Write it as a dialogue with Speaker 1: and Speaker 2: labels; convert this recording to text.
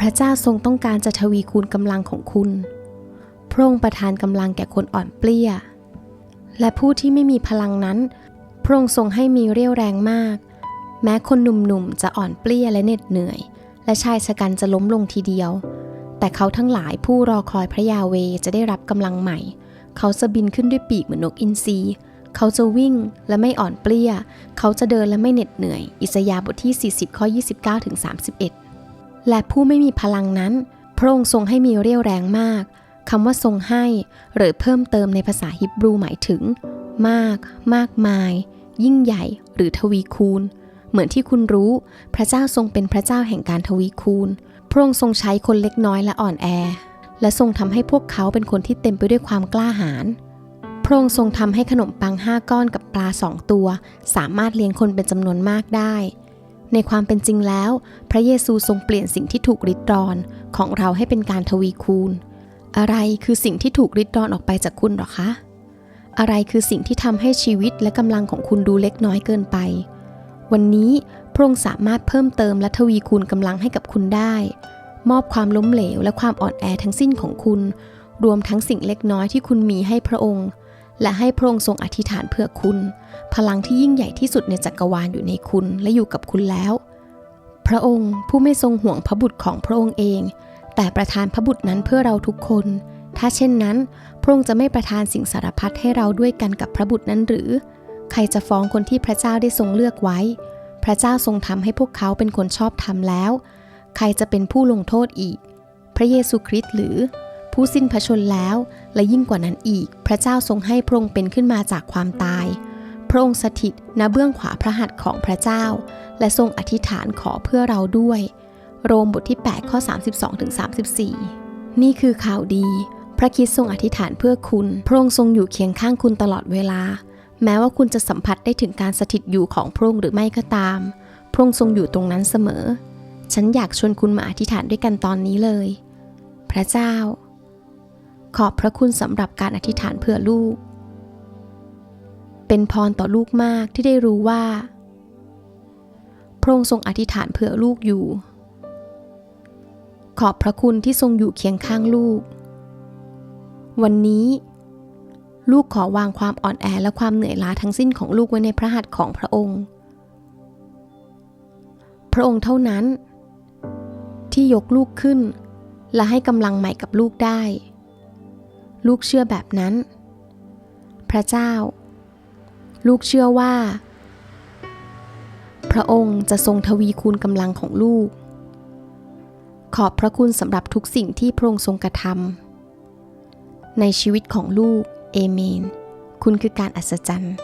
Speaker 1: พระเจ้าทรงต้องการจะทวีคูณกำลังของคุณ พระองค์ประทานกำลังแก่คนอ่อนเปลี้ย และผู้ที่ไม่มีพลังนั้น พระองค์ทรงให้มีเรี่ยวแรงมาก แม้คนหนุ่มๆจะอ่อนเปลี้ยและเหน็ดเหนื่อย และชายชะกันจะล้มลงทีเดียว แต่เขาทั้งหลายผู้รอคอยพระยาเวจะได้รับกำลังใหม่ เขาจะบินขึ้นด้วยปีกเหมือนนกอินทรีเขาจะวิ่งและไม่อ่อนเปลี้ย เขาจะเดินและไม่เหน็ดเหนื่อย อิสยาบทที่ 40 ข้อ 29ถึง31 และผู้ไม่มีพลังนั้น พระองค์ทรงให้มีเรี่ยวแรงมากคำว่าทรงให้ หรือเพิ่มเติมในภาษาฮิบรูหมายถึง มาก มากมาย ยิ่งใหญ่ หรือทวีคูณ เหมือนที่คุณรู้ พระเจ้าทรงเป็นพระเจ้าแห่งการทวีคูณ พระองค์ทรงใช้คนเล็กน้อยและอ่อนแอ และทรงทำให้พวกเขาเป็นคนที่เต็มไปด้วยความกล้าหาญพระองค์ทรงทำให้ขนมปังห้าก้อนกับปลาสองตัว สามารถเลี้ยงคนเป็นจำนวนมากได้ ในความเป็นจริงแล้ว พระเยซูทรงเปลี่ยนสิ่งที่ถูกริดรอนของเราให้เป็นการทวีคูณ อะไรคือสิ่งที่ถูกริดรอนออกไปจากคุณหรอคะ อะไรคือสิ่งที่ทำให้ชีวิตและกำลังของคุณดูเล็กน้อยเกินไป วันนี้พระองค์สามารถเพิ่มเติมและทวีคูณกำลังให้กับคุณได้ มอบความล้มเหลวและความอ่อนแอทั้งสิ้นของคุณ รวมทั้งสิ่งเล็กน้อยที่คุณมีให้พระองค์ และให้พระองค์ทรงอธิษฐานเพื่อคุณ พลังที่ยิ่งใหญ่ที่สุดในจักรวาลอยู่ในคุณและอยู่กับคุณแล้ว พระองค์ผู้ไม่ทรงห่วงพระบุตรของพระองค์เอง แต่ประทานพระบุตรนั้นเพื่อเราทุกคน ถ้าเช่นนั้น พระองค์จะไม่ประทานสิ่งสารพัดให้เราด้วยกันกับพระบุตรนั้นหรือ ใครจะฟ้องคนที่พระเจ้าได้ทรงเลือกไว้ พระเจ้าทรงทำให้พวกเขาเป็นคนชอบธรรมแล้ว ใครจะเป็นผู้ลงโทษอีก พระเยซูคริสต์หรือ ผู้สิ้นพระชนแล้วและยิ่งกว่านั้นอีก พระเจ้าทรงให้พระองค์เป็นขึ้นมาจากความตาย พระองค์สถิตณเบื้องขวาพระหัตถ์ของพระเจ้า และทรงอธิษฐานขอเพื่อเราด้วย โรมบทที่ 8 ข้อ 32ถึง34 นี่คือข่าวดี พระคิดทรงอธิษฐานเพื่อคุณ พระองค์ทรงอยู่เคียงข้างคุณตลอดเวลา แม้ว่าคุณจะสัมผัสได้ถึงการสถิตอยู่ของพระองค์หรือไม่ก็ตาม พระองค์ทรงอยู่ตรงนั้นเสมอ ฉันอยากชวนคุณมาอธิษฐานด้วยกันตอนนี้เลย พระเจ้า ขอบพระคุณสำหรับการอธิษฐานเพื่อลูก เป็นพรต่อลูกมากที่ได้รู้ว่า พระองค์ทรงอธิษฐานเผื่อลูกอยู่ ขอบพระคุณที่ทรงอยู่เคียงข้างลูก วันนี้ ลูกขอวางความอ่อนแอและความเหนื่อยล้าทั้งสิ้นของลูกไว้ในพระหัตถ์ของพระองค์ พระองค์เท่านั้น ที่ยกลูกขึ้น และให้กำลังใหม่กับลูกได้ ลูกเชื่อแบบนั้น พระเจ้า ลูกเชื่อว่า พระองค์จะทรงทวีคูณกำลังของลูก ขอบพระคุณสำหรับทุกสิ่งที่พระองค์ทรงกระทำในชีวิตของลูก เอเมน คุณคือการอัศจรรย์